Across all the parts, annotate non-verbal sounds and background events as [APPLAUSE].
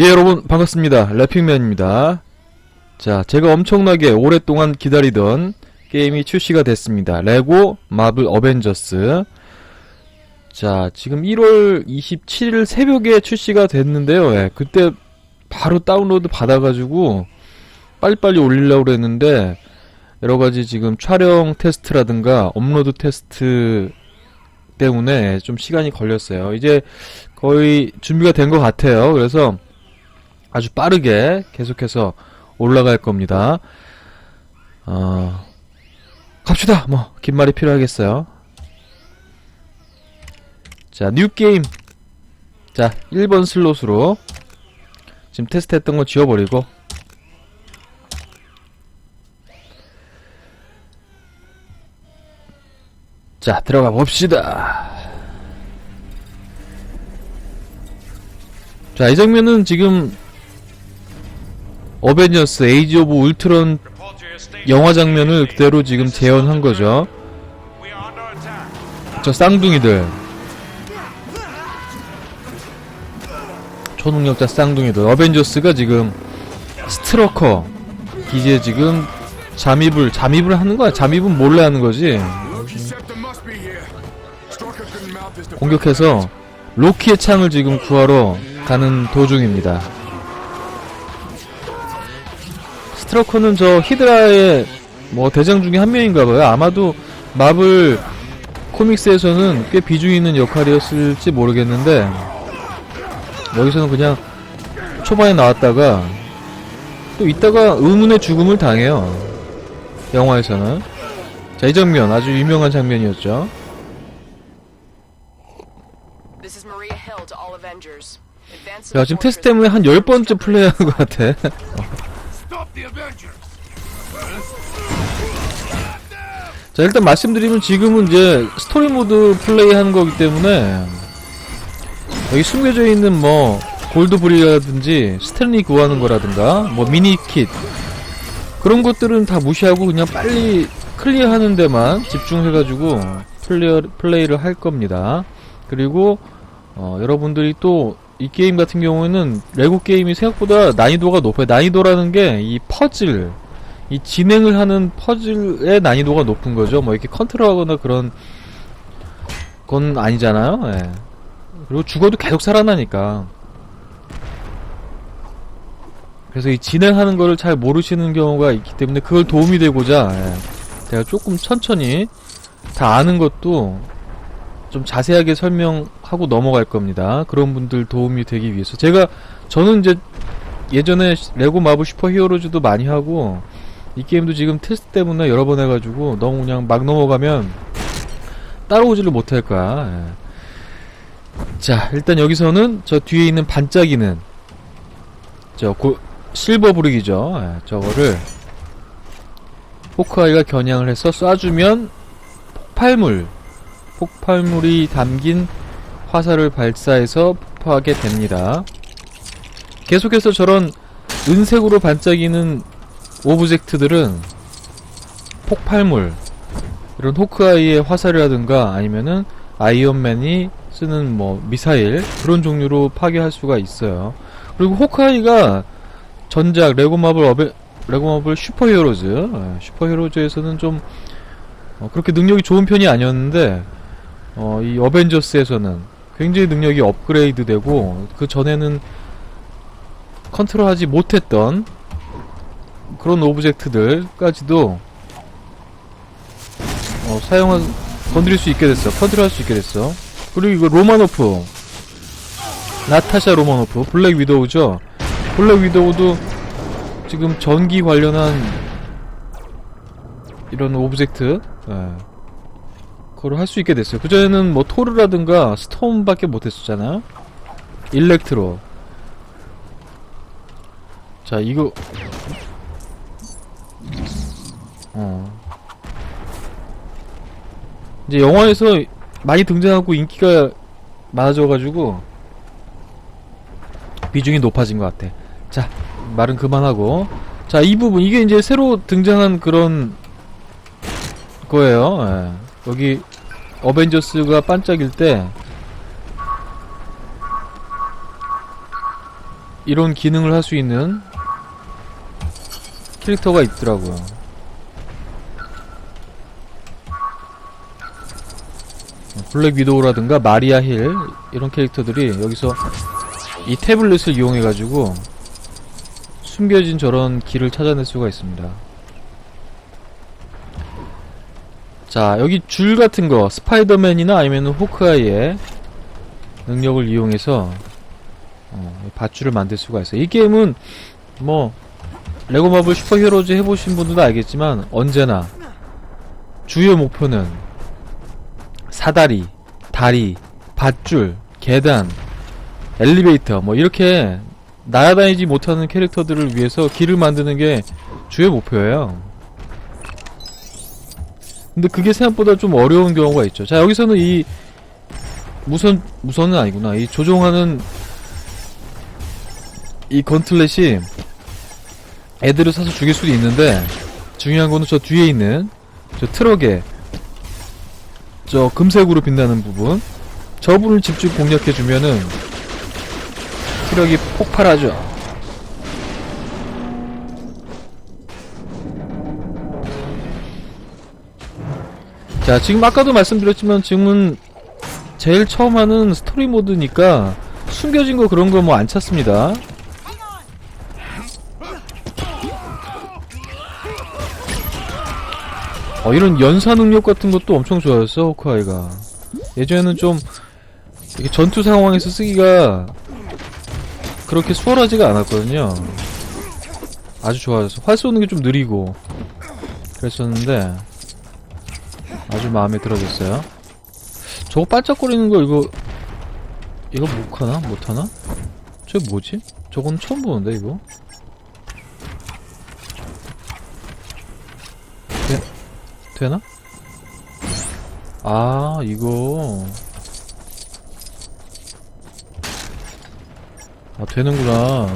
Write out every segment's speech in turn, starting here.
예, 여러분, 반갑습니다. 래핑맨입니다. 자, 제가 엄청나게 오랫동안 기다리던 게임이 출시가 됐습니다. 레고 마블 어벤져스. 자, 지금 1월 27일 새벽에 출시가 됐는데요. 예, 그때 바로 다운로드 받아가지고 빨리빨리 올리려고 그랬는데, 여러가지 지금 촬영 테스트라든가 업로드 테스트 때문에 좀 시간이 걸렸어요. 이제 거의 준비가 된 것 같아요. 그래서 아주 빠르게 계속해서 올라갈 겁니다. 어, 갑시다! 뭐, 긴 말이 필요하겠어요. 자, 뉴 게임. 자, 1번 슬롯으로. 지금 테스트 했던 거 지워버리고. 자, 들어가 봅시다. 자, 이 장면은 지금 어벤져스 에이지 오브 울트론 영화 장면을 그대로 지금 재현한 거죠. 저 쌍둥이들. 초능력자 쌍둥이들. 어벤져스가 지금 스트러커 기지에 지금 잠입을 잠입을 하는 거야. 잠입은 몰래 하는 거지. 공격해서 로키의 창을 지금 구하러 가는 도중입니다. 스트러커는 저 히드라의 뭐 대장 중에 한 명인가봐요. 아마도 마블 코믹스에서는 꽤 비중 있는 역할이었을지 모르겠는데 여기서는 그냥 초반에 나왔다가 또 이따가 의문의 죽음을 당해요. 영화에서는 자 이 장면 아주 유명한 장면이었죠. 야 지금 테스트 때문에 한 10번째 플레이하는 것 같아. 자 일단 말씀드리면 지금은 이제 스토리 모드 플레이하는 거기 때문에 여기 숨겨져 있는 뭐 골드브리라든지 스탠리 구하는 거라든가 뭐 미니킷 그런 것들은 다 무시하고 그냥 빨리 클리어하는 데만 집중해가지고 플레이, 플레이를 할 겁니다. 그리고 어, 여러분들이 또 이 게임 같은 경우에는 레고 게임이 생각보다 난이도가 높아요. 난이도라는 게 이 퍼즐 이 진행을 하는 퍼즐의 난이도가 높은 거죠. 뭐 이렇게 컨트롤하거나 그런 건 아니잖아요. 예. 그리고 죽어도 계속 살아나니까. 그래서 이 진행하는 거를 잘 모르시는 경우가 있기 때문에 그걸 도움이 되고자 예. 제가 조금 천천히 다 아는 것도 좀 자세하게 설명하고 넘어갈 겁니다. 그런 분들 도움이 되기 위해서 제가 저는 이제 예전에 레고 마블 슈퍼 히어로즈도 많이 하고 이 게임도 지금 테스트 때문에 여러 번 해가지고 너무 그냥 막 넘어가면 따라오지를 못할 거야. 예. 자, 일단 여기서는 저 뒤에 있는 반짝이는 저 고, 실버 브릭이죠. 예, 저거를 포크아이가 겨냥을 해서 쏴주면 폭발물, 폭발물이 담긴 화살을 발사해서 폭파하게 됩니다. 계속해서 저런 은색으로 반짝이는 오브젝트들은 폭발물 이런 호크아이의 화살이라든가 아니면은 아이언맨이 쓰는 뭐 미사일 그런 종류로 파괴할 수가 있어요. 그리고 호크아이가 전작 레고 마블 어베 레고 마블 슈퍼 히어로즈 어, 슈퍼 히어로즈에서는 좀 어, 그렇게 능력이 좋은 편이 아니었는데 어, 이 어벤져스에서는 굉장히 능력이 업그레이드 되고 그 전에는 컨트롤하지 못했던 그런 오브젝트들까지도 어, 사용한 건드릴 수 있게 됐어. 컨트롤할 수 있게 됐어. 그리고 이거 로마노프 나타샤 로마노프 블랙 위도우죠. 블랙 위도우도 지금 전기 관련한 이런 오브젝트 예. 그걸 할 수 있게 됐어요. 그전에는 뭐 토르라든가 스톰밖에 못했었잖아요. 일렉트로 자 이거 어. 이제 영화에서 많이 등장하고 인기가 많아져가지고 비중이 높아진 것 같아. 자, 말은 그만하고. 자, 이 부분, 이게 이제 새로 등장한 그런 거예요. 예. 여기 어벤져스가 반짝일 때 이런 기능을 할 수 있는 캐릭터가 있더라고요. 블랙 위도우라든가 마리아 힐 이런 캐릭터들이 여기서 이 태블릿을 이용해 가지고 숨겨진 저런 길을 찾아낼 수가 있습니다. 자, 여기 줄 같은 거 스파이더맨이나 아니면 호크아이의 능력을 이용해서 어, 밧줄을 만들 수가 있어요. 이 게임은 뭐 레고 마블 슈퍼 히어로즈 해보신 분들도 알겠지만 언제나 주요 목표는 사다리, 다리, 밧줄, 계단, 엘리베이터 뭐 이렇게 날아다니지 못하는 캐릭터들을 위해서 길을 만드는 게 주요 목표예요. 근데 그게 생각보다 좀 어려운 경우가 있죠. 자 여기서는 이 무선 무선은 아니구나. 이 조종하는 이 건틀렛이 애들을 사서 죽일 수도 있는데 중요한 거는 저 뒤에 있는 저 트럭에 저 금색으로 빛나는 부분 저 부분을 집중 공략해 주면은 트럭이 폭발하죠. 자, 지금 아까도 말씀드렸지만 지금은 제일 처음 하는 스토리 모드니까 숨겨진 거 그런 거 뭐 안 찾습니다. 어, 이런 연사 능력 같은 것도 엄청 좋아졌어, 호크아이가. 예전에는 좀, 전투 상황에서 쓰기가 그렇게 수월하지가 않았거든요. 아주 좋아졌어. 활 쏘는 게 좀 느리고, 그랬었는데, 아주 마음에 들어졌어요. 저거 반짝거리는 거, 이거, 이거 못하나? 못하나? 저게 뭐지? 저건 처음 보는데, 이거? 되, 되나? 아, 이거. 아, 되는구나.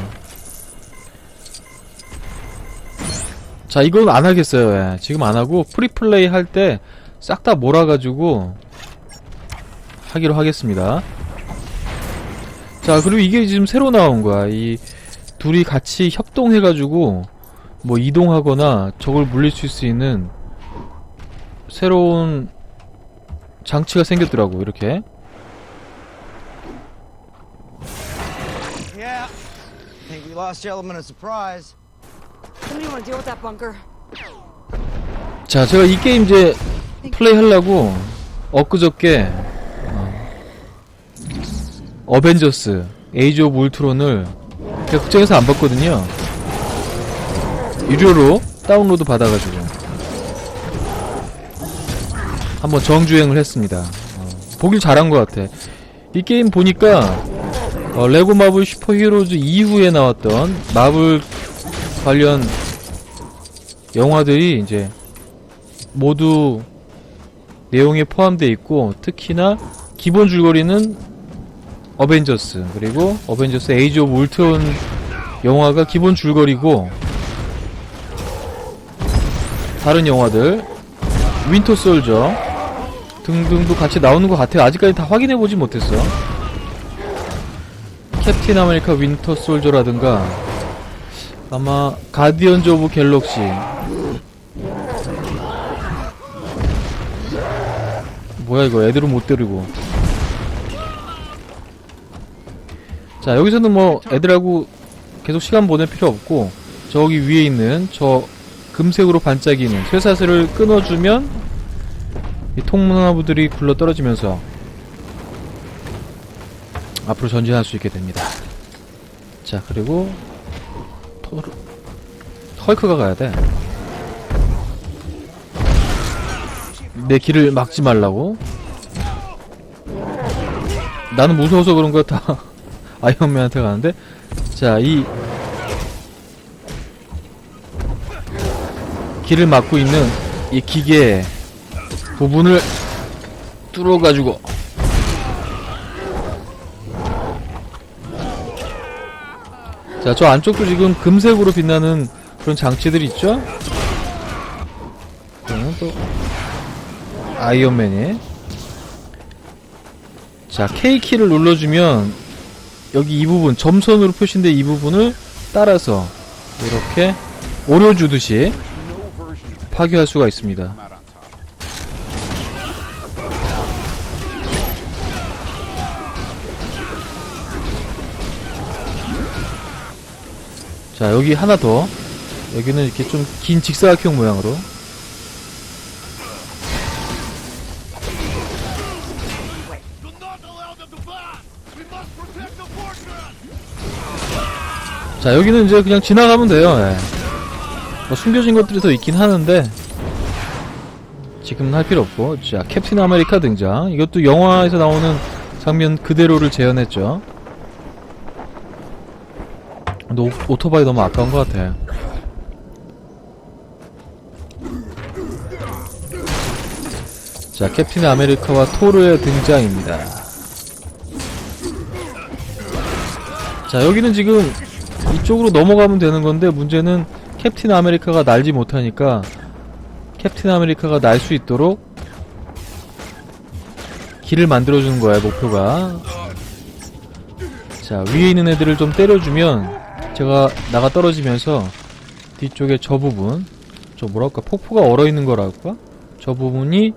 자, 이건 안 하겠어요. 예. 지금 안 하고, 프리플레이 할 때 싹 다 몰아가지고 하기로 하겠습니다. 자, 그리고 이게 지금 새로 나온 거야. 이 둘이 같이 협동해가지고 뭐 이동하거나 적을 물리칠 수 있는 새로운 장치가 생겼더라고, 이렇게. Yeah. Think we lost the element of surprise. Somebody want to deal with that bunker? 자, 제가 이 게임 이제 플레이 하려고 엊그저께 어, 어벤져스 에이지 오브 울트론을 제가 극장에서 안 봤거든요. 유료로 다운로드 받아가지고 한번 정주행을 했습니다. 어, 보길 잘한 것 같아. 이 게임 보니까 어, 레고 마블 슈퍼히어로즈 이후에 나왔던 마블 관련 영화들이 이제 모두 내용에 포함되어 있고 특히나 기본 줄거리는 어벤져스 그리고 어벤져스 에이지 오브 울트론 영화가 기본 줄거리고 다른 영화들 윈터 솔저 등등도 같이 나오는 것 같아요. 아직까지 다 확인해보지 못했어. 캡틴 아메리카 윈터 솔저라든가 아마 가디언즈 오브 갤럭시 뭐야 이거. 애들은 못 데리고. 자 여기서는 뭐 애들하고 계속 시간 보낼 필요 없고 저기 위에 있는 저 금색으로 반짝이는 쇠사슬을 끊어주면 이 통나무들이 굴러 떨어지면서 앞으로 전진할 수 있게 됩니다. 자 그리고 토르 헐크가 가야 돼. 내 길을 막지 말라고. 나는 무서워서 그런 거다. [LAUGHS] 아이언맨한테 가는데. 자, 이 길을 막고 있는 이 기계 부분을 뚫어가지고 자, 저 안쪽도 지금 금색으로 빛나는 그런 장치들이 있죠? 아이언맨이. 자, K키를 눌러주면 여기 이 부분 점선으로 표시된 이 부분을 따라서 이렇게 오려주듯이 파괴할 수가 있습니다. 자 여기 하나 더. 여기는 이렇게 좀 긴 직사각형 모양으로 자 여기는 이제 그냥 지나가면 돼요. 예. 뭐 숨겨진 것들이 더 있긴 하는데 지금은 할 필요 없고. 자 캡틴 아메리카 등장. 이것도 영화에서 나오는 장면 그대로를 재현했죠. 오, 오토바이 너무 아까운 것 같아. 자 캡틴 아메리카와 토르의 등장입니다. 자 여기는 지금 이쪽으로 넘어가면 되는 건데 문제는 캡틴 아메리카가 날지 못하니까 캡틴 아메리카가 날 수 있도록 길을 만들어주는 거야 목표가. 자 위에 있는 애들을 좀 때려주면 제가 나가 떨어지면서 뒤쪽에 저 부분 저 뭐랄까 폭포가 얼어있는 거랄까? 저 부분이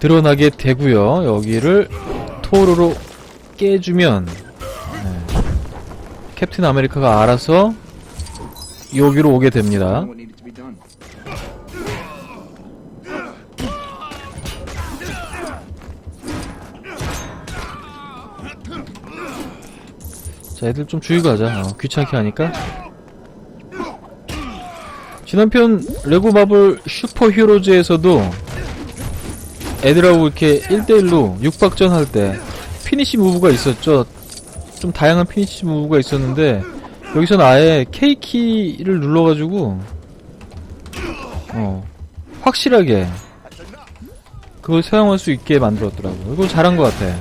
드러나게 되고요. 여기를 토르로 깨주면 캡틴 아메리카가 알아서 여기로 오게 됩니다. 자, 애들 좀 죽이고 하자. 어, 귀찮게 하니까. 지난 편 레고 마블 슈퍼 히어로즈에서도 애들하고 이렇게 1대1로 육박전 할 때 피니시 무브가 있었죠. 좀 다양한 피니시 무브가 있었는데 여기서는 아예 K키를 눌러가지고 어 확실하게 그걸 사용할 수 있게 만들었더라고. 이거 잘한 것 같아.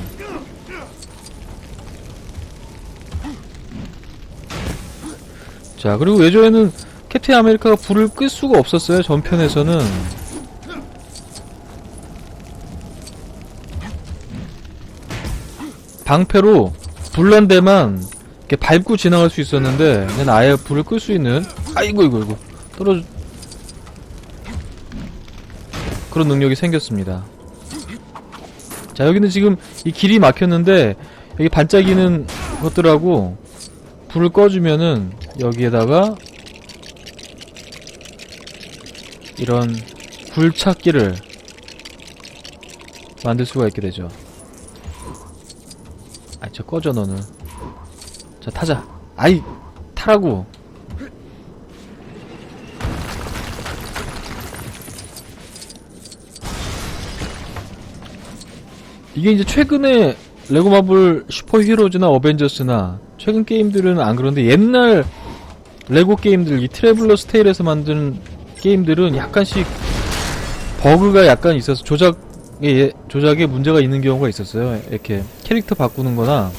자 그리고 예전에는 캡틴 아메리카가 불을 끌 수가 없었어요 전편에서는 방패로 불난 데만 이렇게 밟고 지나갈 수 있었는데 얘는 아예 불을 끌 수 있는 아이고 이거 이거 떨어져. 그런 능력이 생겼습니다. 자 여기는 지금 이 길이 막혔는데 여기 반짝이는 것들하고 불을 꺼주면은 여기에다가 이런 굴착기를 만들 수가 있게 되죠. 아, 저 꺼져 너는. 자, 타자. 아이, 타라고. 이게 이제 최근에 레고 마블 슈퍼 히어로즈나 어벤져스나 최근 게임들은 안 그런데 옛날 레고 게임들 이 트래블러 스 테일에서 만든 게임들은 약간씩 버그가 약간 있어서 조작 에 조작에 문제가 있는 경우가 있었어요. 이렇게 캐릭터 바꾸는 거나!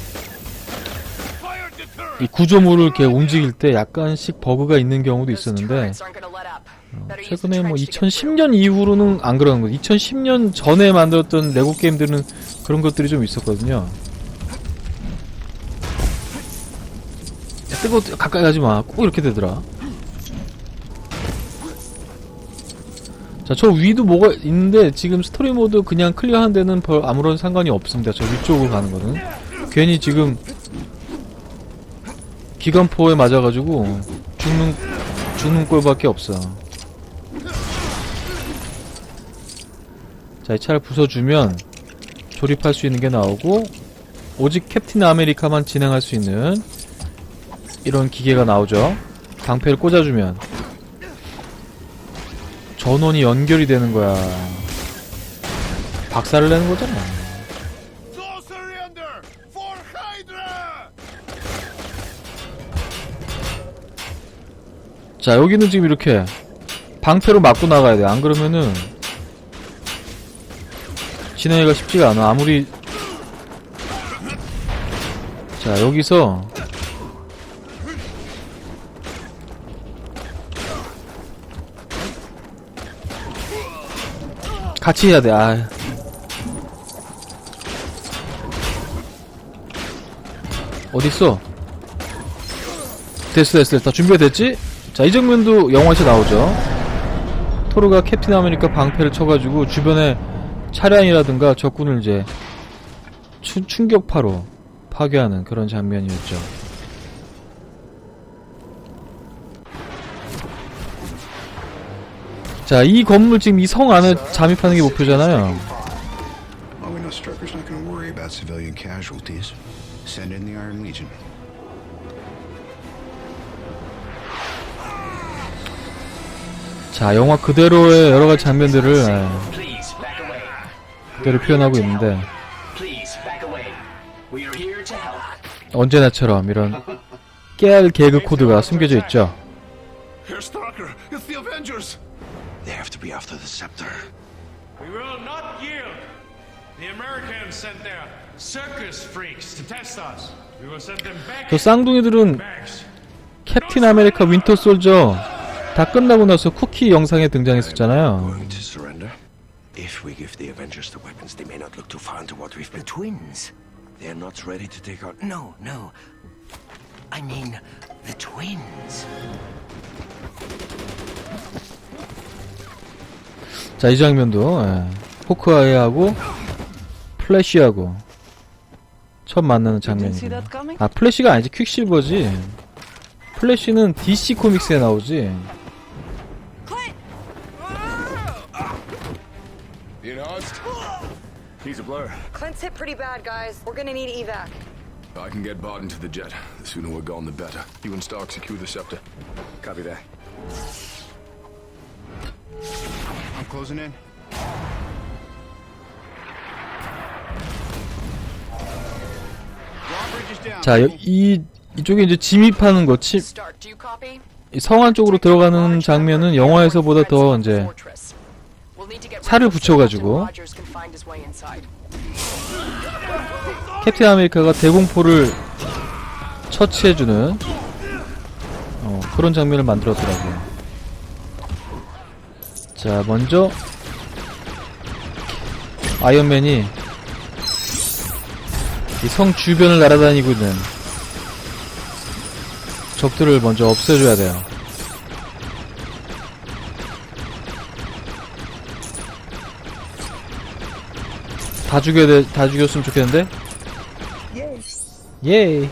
이 구조물을 이렇게 움직일 때 약간씩 버그가 있는 경우도 있었는데 the 최근에 뭐 trench to get through. 2010년 이후로는 안 그러는 거예요. 2010년 전에 만들었던 레고 게임들은 그런 것들이 좀 있었거든요. 야, 뜨거 가까이 가지 마. 꼭 이렇게 되더라. 자, 저 위도 뭐가 있는데 지금 스토리 모드 그냥 클리어하는 데는 별 아무런 상관이 없습니다. 저 위쪽으로 가는 거는. 괜히 지금 기관포에 맞아가지고 죽는 죽는 꼴밖에 없어. 자, 이 차를 부숴주면 조립할 수 있는 게 나오고 오직 캡틴 아메리카만 진행할 수 있는 이런 기계가 나오죠. 방패를 꽂아주면 전원이 연결이 되는 거야. 박살을 내는 거잖아. 자, 여기는 지금 이렇게 방패로 맞고 나가야 돼. 안 그러면은 진행하기가 쉽지가 않아. 아무리 자, 여기서 같이 해야 돼. 아. 어딨어? 됐어 됐어 다 준비가 됐지? 자 이 장면도 영화에서 나오죠 토르가 캡틴 아메리카 방패를 쳐가지고 주변에 차량이라든가 적군을 이제 추, 충격파로 파괴하는 그런 장면이었죠 자 이 건물 지금 이 성 안에 잠입하는 게 목표잖아요 Well, we know Strucker's not gonna worry about civilian casualties. Send in the Iron Legion. 자 영화 그대로의 여러 가지 장면들을 예, 그대로 표현하고 있는데 Please back away. We are here to help. 언제나처럼 이런 깨알 개그 코드가 숨겨져 있죠. Herr Strucker, it's the Avengers. They have to be after the scepter. We will not yield. The Americans sent their circus freaks to test us. We will send them back 저 쌍둥이들은 bags. 캡틴 아메리카 윈터 솔저 다 끝나고 나서 쿠키 영상에 등장했었잖아요. Going to surrender? If we give the Avengers the weapons, they may not look too far into what we've been. Twins. They're not ready to take out. No, no. I mean, the twins. 자, 이 장면도 예, 호크아이하고 플래시하고 처음 만나는 장면입니다. 아, 플래시가 아니지 퀵실버지. 플래시는 DC 코믹스에 나오지. You know, he's a blur. Clint's hit pretty bad, guys. We're gonna need evac. I can get Bot into the jet. The sooner we're gone, the better. You and Stark secure the scepter. Copy that. I'm closing in. Drawbridge is down. 자, 여- 이 이쪽에 이제 진입하는 거, 침, Stark, do you copy? 이 성안 쪽으로 들어가는 장면은 영화에서보다 더 이제 살을 붙여가지고 캡틴 아메리카가 대공포를 처치해주는 어, 그런 장면을 만들었더라고요. 자, 먼저 아이언맨이 이 성 주변을 날아다니고 있는 적들을 먼저 없애줘야 돼요. 다 죽여야 돼, 다 죽였으면 좋겠는데? 예.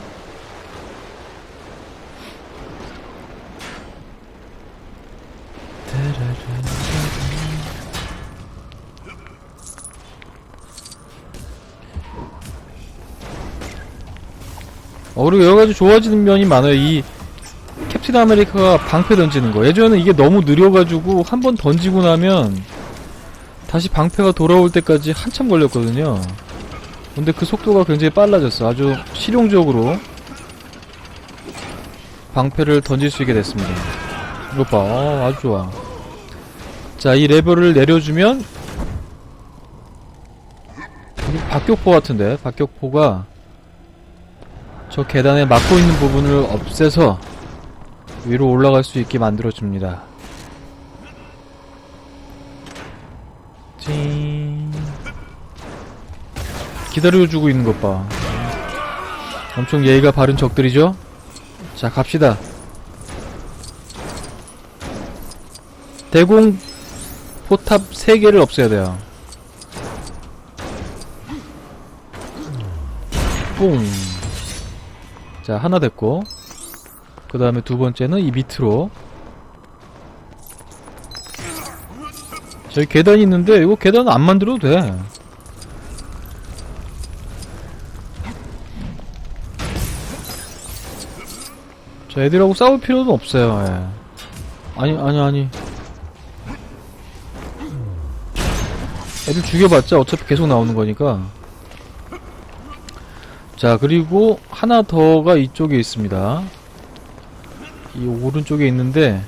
어, 그리고 여러가지 좋아지는 면이 많아요. 이 캡틴 아메리카가 방패 던지는 거. 예전에는 이게 너무 느려가지고 한 번 던지고 나면 다시 방패가 돌아올 때까지 한참 걸렸거든요. 근데 그 속도가 굉장히 빨라졌어. 아주 실용적으로 방패를 던질 수 있게 됐습니다. 이것 봐. 어, 아주 좋아. 자, 이 레버를 내려주면 이 박격포 같은데 박격포가 저 계단에 막고 있는 부분을 없애서 위로 올라갈 수 있게 만들어줍니다. 찡. 기다려주고 있는 것 봐. 엄청 예의가 바른 적들이죠? 자, 갑시다. 대공 포탑 3개를 없애야 돼요. 뿡. 자, 하나 됐고. 그 다음에 두 번째는 이 밑으로. 저기 계단이 있는데, 이거 계단 안 만들어도 돼. 자, 애들하고 싸울 필요는 없어요, 예. 아니, 아니, 아니. 애들 죽여봤자 어차피 계속 나오는 거니까. 자, 그리고 하나 더가 이쪽에 있습니다. 이 오른쪽에 있는데,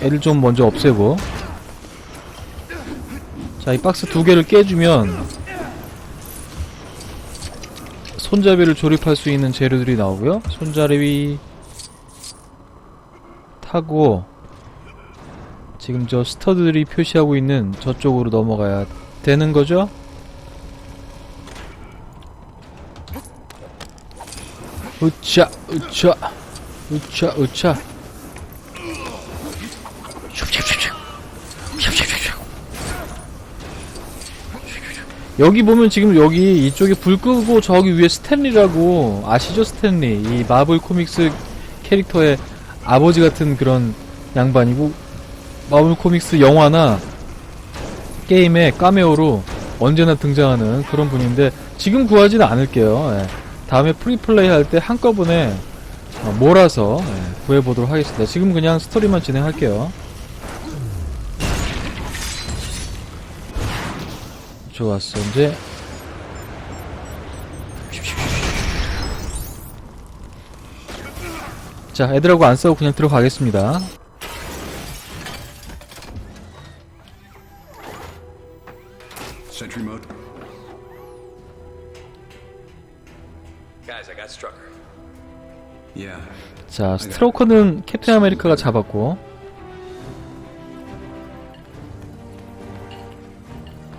애들 좀 먼저 없애고. 자, 이 박스 두 개를 깨주면, 손잡이를 조립할 수 있는 재료들이 나오고요. 손잡이 타고 지금 저 스터드들이 표시하고 있는 저쪽으로 넘어가야 되는 거죠? 으차, 으차, 으차, 으차. 여기 보면 지금 여기 이쪽에 불 끄고 저기 위에 스탠리라고 아시죠 스탠리 이 마블 코믹스 캐릭터의 아버지 같은 그런 양반이고 마블 코믹스 영화나 게임에 까메오로 언제나 등장하는 그런 분인데 지금 구하지는 않을게요. 예. 다음에 프리플레이 할 때 한꺼번에 어, 몰아서 예, 구해보도록 하겠습니다. 지금 그냥 스토리만 진행할게요. 좋았어. 이제 자, 애들하고 안 싸우고 그냥 들어가겠습니다. 자, 스트로커는 캡틴 아메리카가 잡았고.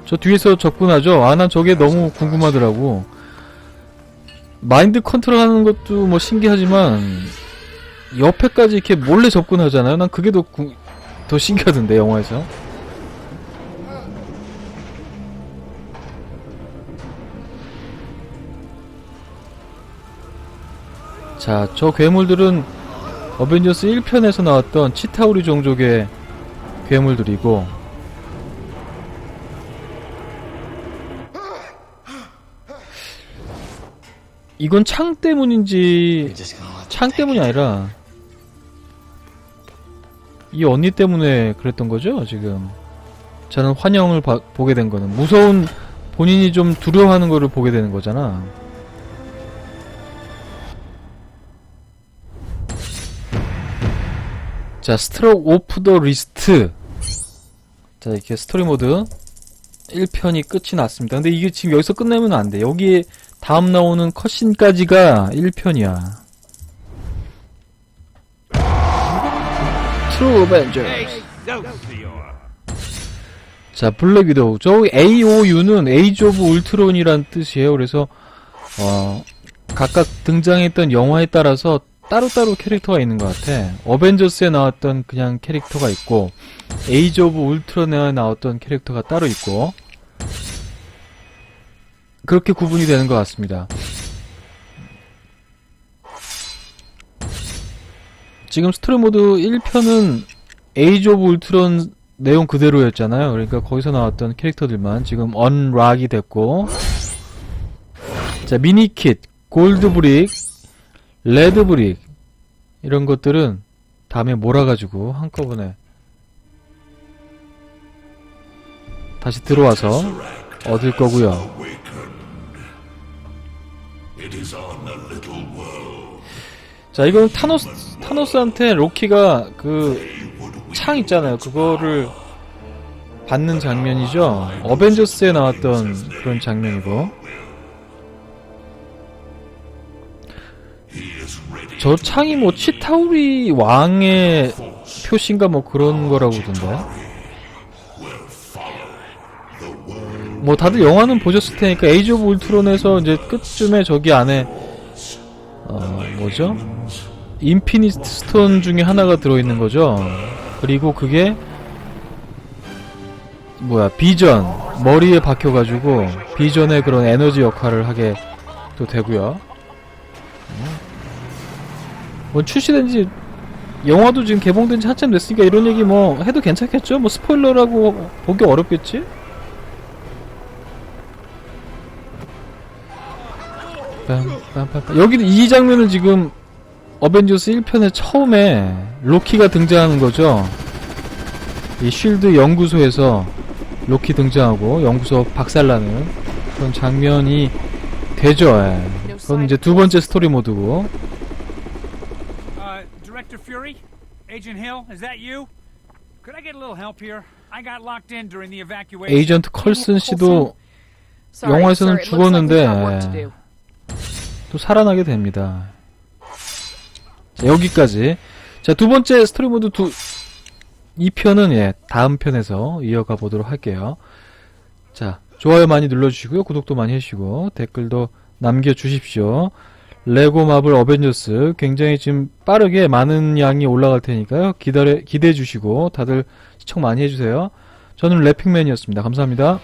저 뒤에서 접근하죠? 아, 난 저게 너무 궁금하더라고. 마인드 컨트롤 하는 것도 뭐 신기하지만, 옆에까지 이렇게 몰래 접근하잖아요? 난 그게 더, 궁- 더 신기하던데, 영화에서. 자, 저 괴물들은 어벤져스 1편에서 나왔던 치타우리 종족의 괴물들이고. 이건 창 때문인지 창 때문이 아니라 이 언니 때문에 그랬던 거죠 지금. 저는 환영을 봐- 보게 된 거는 무서운 본인이 좀 두려워하는 거를 보게 되는 거잖아 자, 스트록 오프 더 리스트. 자, 이렇게 스토리 모드 1편이 끝이 났습니다. 근데 이게 지금 여기서 끝내면 안 돼. 여기에 다음 나오는 컷신까지가 1편이야. 트루 어벤져. 자, 블랙 위도우. 저 AOU는 에이지 오브 울트론이란 뜻이에요. 그래서 어, 각각 등장했던 영화에 따라서 따로따로 캐릭터가 있는 것 같아. 어벤져스에 나왔던 그냥 캐릭터가 있고, 에이지 오브 울트론에 나왔던 캐릭터가 따로 있고, 그렇게 구분이 되는 것 같습니다. 지금 스토리 모드 1편은 에이지 오브 울트론 내용 그대로였잖아요. 그러니까 거기서 나왔던 캐릭터들만 지금 언락이 됐고, 자, 미니킷, 골드브릭, 레드브릭 이런 것들은 다음에 몰아가지고 한꺼번에 다시 들어와서 얻을 거고요. 자, 이건 타노스 타노스한테 로키가 그 창 있잖아요. 그거를 받는 장면이죠. 어벤져스에 나왔던 그런 장면이고. 저 창이 뭐 치타우리 왕의 표시인가 뭐 그런 거라고 던데. 뭐 다들 영화는 보셨을 테니까 에이지 오브 울트론에서 이제 끝쯤에 저기 안에 어 뭐죠? 인피니트 스톤 중에 하나가 들어있는 거죠. 그리고 그게 뭐야 비전 머리에 박혀가지고 비전의 그런 에너지 역할을 하게 또 되고요. 뭐 출시된 지 영화도 지금 개봉된 지 한참 됐으니까 이런 얘기 뭐 해도 괜찮겠죠? 뭐 스포일러라고 보기 어렵겠지? 여기는 이 장면은 지금 어벤져스 1편의 처음에 로키가 등장하는 거죠. 이 쉴드 연구소에서 로키 등장하고 연구소 박살나는 그런 장면이 되죠. 예. 그건 이제 두 번째 스토리 모드고 Fury? Agent Hill, is that you? Could I get a little help here? I got locked in during the evacuation. 에이전트 컬슨 씨도 영화에서는 죽었는데 work to do. 또 살아나게 됩니다. 자, 여기까지. 자, 두 번째 스토리 모드 두, 2편은 예, 다음 편에서 이어가 보도록 할게요. 자, 좋아요 많이 눌러 주시고요. 구독도 많이 해 주시고, 댓글도 남겨 주십시오. 레고 마블 어벤져스 굉장히 지금 빠르게 많은 양이 올라갈 테니까요. 기다려 기대해 주시고 다들 시청 많이 해주세요. 저는 래핑맨이었습니다. 감사합니다.